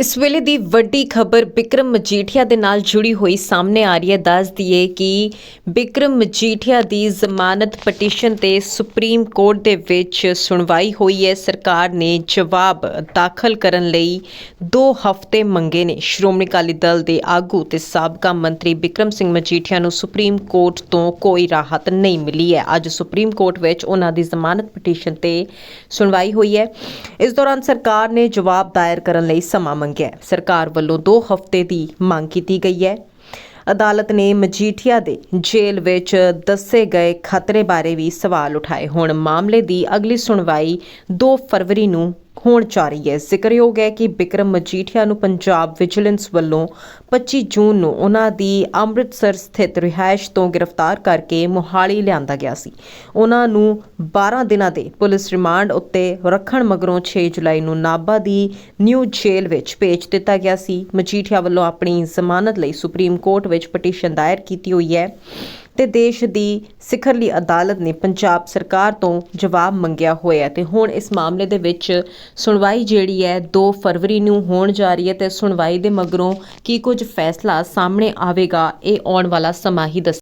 ਇਸ ਵੇਲੇ ਦੀ ਵੱਡੀ ਖਬਰ ਬਿਕਰਮ ਮਜੀਠੀਆ ਦੇ ਨਾਲ ਜੁੜੀ ਹੋਈ ਸਾਹਮਣੇ ਆ ਰਹੀ ਹੈ। ਦੱਸ ਦਈਏ ਕਿ ਬਿਕਰਮ ਮਜੀਠੀਆ ਦੀ ਜ਼ਮਾਨਤ ਪਟੀਸ਼ਨ ਤੇ ਸੁਪਰੀਮ ਕੋਰਟ ਦੇ ਵਿੱਚ ਸੁਣਵਾਈ ਹੋਈ ਹੈ। ਸਰਕਾਰ ਨੇ ਜਵਾਬ ਦਾਖਲ ਕਰਨ ਲਈ 2 ਹਫ਼ਤੇ ਮੰਗੇ ਨੇ। ਸ਼੍ਰੋਮਣੀ ਅਕਾਲੀ ਦਲ ਦੇ ਆਗੂ ਤੇ ਸਾਬਕਾ ਮੰਤਰੀ ਬਿਕਰਮ ਸਿੰਘ ਮਜੀਠੀਆ ਨੂੰ ਸੁਪਰੀਮ ਕੋਰਟ ਤੋਂ ਕੋਈ ਰਾਹਤ ਨਹੀਂ ਮਿਲੀ ਹੈ। ਅੱਜ ਸੁਪਰੀਮ ਕੋਰਟ ਵਿੱਚ ਉਹਨਾਂ ਦੀ ਜ਼ਮਾਨਤ ਪਟੀਸ਼ਨ ਤੇ ਸੁਣਵਾਈ ਹੋਈ ਹੈ। ਇਸ ਦੌਰਾਨ ਸਰਕਾਰ ਨੇ ਜਵਾਬ ਦਾਇਰ ਕਰਨ ਲਈ ਸਮਾਂ ਮੰਗਿਆ ਹੈ। ਸਰਕਾਰ ਵੱਲੋਂ 2 ਹਫ਼ਤੇ ਦੀ ਮੰਗ ਕੀਤੀ ਗਈ ਹੈ ਅਦਾਲਤ ਨੇ ਮਜੀਠੀਆ ਦੇ ਜੇਲ੍ਹ ਵਿੱਚ ਦੱਸੇ ਗਏ ਖਤਰੇ ਬਾਰੇ ਵੀ ਸਵਾਲ ਉਠਾਏ ਹੁਣ ਮਾਮਲੇ ਦੀ ਅਗਲੀ ਸੁਣਵਾਈ 2 ਫਰਵਰੀ ਨੂੰ ਹੋਣ ਜਾ ਰਹੀ ਹੈ। ਜ਼ਿਕਰਯੋਗ ਹੈ ਕਿ ਬਿਕਰਮ ਮਜੀਠੀਆ ਨੂੰ ਪੰਜਾਬ ਵਿਜੀਲੈਂਸ ਵੱਲੋਂ 25 ਜੂਨ ਨੂੰ ਉਹਨਾਂ ਦੀ ਅੰਮ੍ਰਿਤਸਰ ਸਥਿਤ ਰਿਹਾਇਸ਼ ਤੋਂ ਗ੍ਰਿਫਤਾਰ ਕਰਕੇ ਮੁਹਾਲੀ ਲਿਆਂਦਾ ਗਿਆ ਸੀ। ਉਹਨਾਂ ਨੂੰ 12 ਦਿਨਾਂ ਦੇ ਪੁਲਿਸ ਰਿਮਾਂਡ ਉੱਤੇ ਰੱਖਣ ਮਗਰੋਂ 6 ਜੁਲਾਈ ਨੂੰ ਨਾਭਾ ਦੀ ਨਿਊ ਜੇਲ੍ਹ ਵਿੱਚ ਭੇਜ ਦਿੱਤਾ ਗਿਆ ਸੀ। ਮਜੀਠੀਆ ਵੱਲੋਂ ਆਪਣੀ ਜ਼ਮਾਨਤ ਲਈ ਸੁਪਰੀਮ ਕੋਰਟ ਵਿੱਚ ਪਟੀਸ਼ਨ ਦਾਇਰ ਕੀਤੀ ਹੋਈ ਹੈ। ਤੇ ਦੇਸ਼ ਦੀ ਸਿਖਰਲੀ ਅਦਾਲਤ ਨੇ ਪੰਜਾਬ ਸਰਕਾਰ ਤੋਂ ਜਵਾਬ ਮੰਗਿਆ ਹੋਇਆ ਤੇ ਹੁਣ ਇਸ ਮਾਮਲੇ ਦੇ ਵਿੱਚ ਸੁਣਵਾਈ ਜਿਹੜੀ ਹੈ 2 ਫਰਵਰੀ ਨੂੰ ਹੋਣ ਜਾ ਰਹੀ ਹੈ ਤੇ ਸੁਣਵਾਈ ਦੇ ਮਗਰੋਂ ਕੀ ਕੁਝ ਫੈਸਲਾ ਸਾਹਮਣੇ ਆਵੇਗਾ, ਇਹ ਆਉਣ ਵਾਲਾ ਸਮਾਂ ਹੀ ਦੱਸ